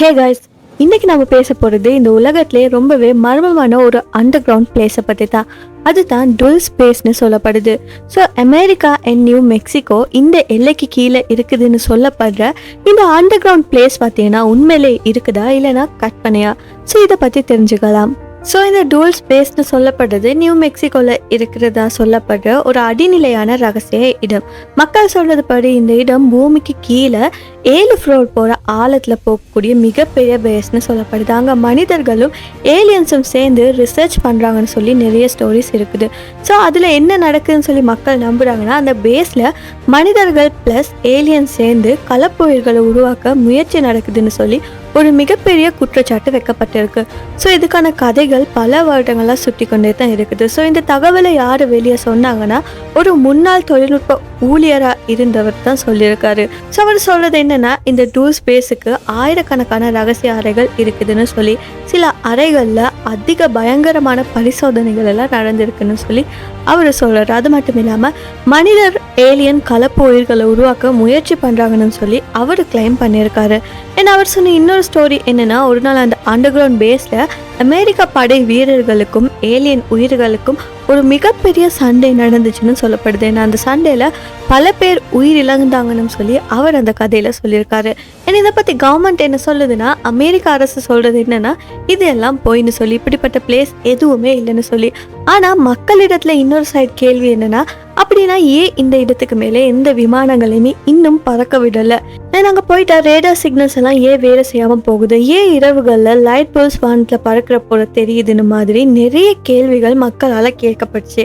Hey guys இன்னைக்கு நம்ம பேச போகிறது இந்த உலகத்திலே ரொம்பவே மர்மமான ஒரு அண்டர் கிரவுண்ட் பிளேஸை பற்றி தான். அதுதான் டுல் ஸ்பேஸ்னு சொல்லப்படுது. So America and New Mexico இந்த எல்லைக்கு கீழே இருக்குதுன்னு சொல்லப்படுற இந்த அண்டர் கிரவுண்ட் பிளேஸ் பார்த்தீங்கன்னா உண்மையிலே இருக்குதா இல்லைன்னா கற்பனையா? ஸோ இதை பற்றி தெரிஞ்சுக்கலாம். ஸோ இந்த டூல்ஸ் பேஸ்னு சொல்லப்படுறது நியூ மெக்சிகோவில் இருக்கிறதா சொல்லப்படுற ஒரு அடிநிலையான ரகசிய இடம். மக்கள் சொல்றது படி இந்த இடம் பூமிக்கு கீழே ஏழு ஃப்ளோர் போகிற ஆழத்தில் போகக்கூடிய மிகப்பெரிய பேஸ்னு சொல்லப்படுது. அங்கே மனிதர்களும் ஏலியன்ஸும் சேர்ந்து ரிசர்ச் பண்ணுறாங்கன்னு சொல்லி நிறைய ஸ்டோரிஸ் இருக்குது. ஸோ அதில் என்ன நடக்குதுன்னு சொல்லி மக்கள் நம்புகிறாங்கன்னா அந்த பேஸில் மனிதர்கள் ப்ளஸ் ஏலியன்ஸ் சேர்ந்து கலப்புயிர்களை உருவாக்க முயற்சி நடக்குதுன்னு சொல்லி ஒரு மிகப்பெரிய குற்றச்சாட்டு வைக்கப்பட்டிருக்கு. ஸோ இதுக்கான கதைகள் பல வருடங்களாக சுற்றி கொண்டே தான் இருக்குது. ஸோ இந்த தகவலை யார் வெளியே சொன்னாங்கன்னா ஒரு முன்னாள் தொழில்நுட்ப ஊழியராக இருந்தவர் தான் சொல்லியிருக்காரு. ஸோ அவர் சொல்றது என்னன்னா இந்த டூல் ஸ்பேஸுக்கு ஆயிரக்கணக்கான ரகசிய அறைகள் இருக்குதுன்னு சொல்லி சில அறைகளில் அதிக பயங்கரமான பரிசோதனைகள் எல்லாம் நடந்திருக்குன்னு சொல்லி அவர் சொல்கிறார் அது மட்டும் இல்லாமல் மனிதர் ஏலியன் கலப்பு உயிர்களை உருவாக்க முயற்சி பண்ணுறாங்கன்னு சொல்லி அவர் கிளைம் பண்ணியிருக்காரு. ஏன்னா அவர் சொன்ன இன்னொரு ஸ்டோரி என்னென்னா ஒரு நாள் அந்த அண்டர் கிரவுண்ட் பேஸில் அமெரிக்க படை வீரர்களுக்கும் ஏலியன் உயிர்களுக்கும் ஒரு மிகப்பெரிய சண்டை நடந்துச்சுன்னு சொல்லப்படுது. ஏன்னா அந்த சண்டையில் பல பேர் உயிர் இழந்தாங்கன்னு சொல்லி அவர் அந்த கதையில் சொல்லியிருக்காரு. ஏன்னா இதை பற்றி கவர்மெண்ட் என்ன சொல்லுதுன்னா அமெரிக்க அரசு சொல்கிறது என்னென்னா இது எல்லாம் போயின்னு சொல்லி இப்படிப்பட்ட பிளேஸ் எதுவுமே இல்லைன்னு சொல்லி. ஆனால் மக்களிடத்தில் இன்னொரு சைடு கேள்வி என்னென்னா அப்படின்னா ஏன் இந்த இடத்துக்கு மேலே எந்த விமானங்களையுமே இன்னும் பறக்க விடலை? நாங்கள் போயிட்டா ரேடார் சிக்னல்ஸ் எல்லாம் ஏன் வேலை செய்யாமல் போகுது? ஏன் இரவுகளில் லைட் போல்ஸ் வானத்தில் பறக்கிற போல தெரியுதுன்னு மாதிரி நிறைய கேள்விகள் மக்களால் கேட்கப்பட்டுச்சு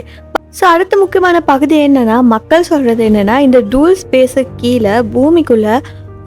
ஸோ அடுத்த முக்கியமான பகுதி என்னன்னா மக்கள் சொல்றது என்னன்னா இந்த டூல் ஸ்பேஸுக்கு கீழே பூமிக்குள்ளே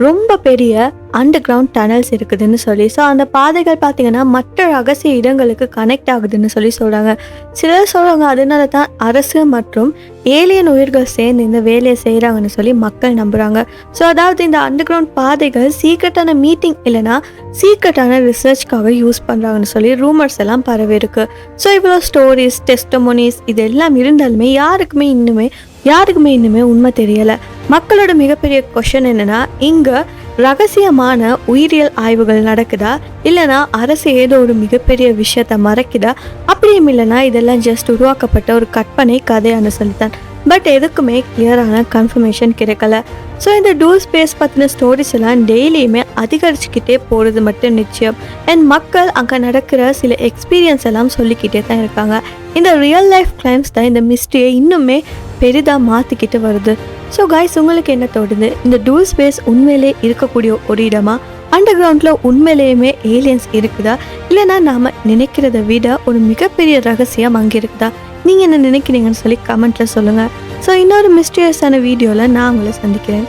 ரொம்ப பெரிய அண்டர் கிரவுண்ட் டனல்ஸ் இருக்குதுன்னு சொல்லி. ஸோ அந்த பாதைகள் பார்த்தீங்கன்னா மற்ற ரகசிய இடங்களுக்கு கனெக்ட் ஆகுதுன்னு சொல்லி சொல்கிறாங்க சிலர் சொல்கிறாங்க அதனால தான் அரசு மற்றும் ஏலியன் உயிர்கள் சேர்ந்து இந்த வேலையை செய்கிறாங்கன்னு சொல்லி மக்கள் நம்புகிறாங்க ஸோ அதாவது இந்த அண்டர் கிரவுண்ட் பாதைகள் சீக்கிரட்டான மீட்டிங் இல்லைன்னா சீக்கிரட்டான ரிசர்ச்க்காக யூஸ் பண்ணுறாங்கன்னு சொல்லி ரூமர்ஸ் எல்லாம் பரவி இருக்கு. ஸோ இவ்வளோ ஸ்டோரிஸ் டெஸ்டமோனிஸ் இது எல்லாம் இருந்தாலுமே யாருக்குமே இன்னுமே யாருக்குமே இன்னுமே உண்மை தெரியலை. மக்களோட மிகப்பெரிய கொஷன் என்னன்னா இங்கே ரகசியமான உயிரியல் ஆய்வுகள் நடக்குதா? இல்லைனா அரசு ஏதோ ஒரு மிகப்பெரிய விஷயத்த மறைக்குதா? அப்படியும் இல்லைனா இதெல்லாம் ஜஸ்ட் உருவாக்கப்பட்ட ஒரு கற்பனை கதையான சொல்லித்தான். பட் எதுக்குமே கிளியரான கன்ஃபர்மேஷன் கிடைக்கல. ஸோ இந்த டூல் ஸ்பேஸ் பற்றின ஸ்டோரிஸ் எல்லாம் டெய்லியுமே அதிகரிச்சுக்கிட்டே போகிறது மட்டும் நிச்சயம். அண்ட் மக்கள் அங்கே நடக்கிற சில எக்ஸ்பீரியன்ஸ் எல்லாம் சொல்லிக்கிட்டே தான் இருக்காங்க. இந்த ரியல் லைஃப் கிளைம்ஸ் தான் இந்த மிஸ்ட்ரியை இன்னுமே பெரிதாக மாற்றிக்கிட்டு வருது. ஸோ காய்ஸ் உங்களுக்கு என்ன தோடுது இந்த டூல் ஸ்பேஸ் உண்மையிலே இருக்கக்கூடிய ஒரு இடமா? அண்டர் கிரவுண்டில் உண்மையிலேயுமே ஏலியன்ஸ் இருக்குதா? இல்லைனா நாம் நினைக்கிறத விட ஒரு மிகப்பெரிய ரகசியம் அங்கே இருக்குதா? நீங்கள் என்ன நினைக்கிறீங்கன்னு சொல்லி கமெண்ட்டில் சொல்லுங்கள் ஸோ இன்னொரு மிஸ்டீரியஸான வீடியோவில் நான் உங்களை சந்திக்கிறேன்.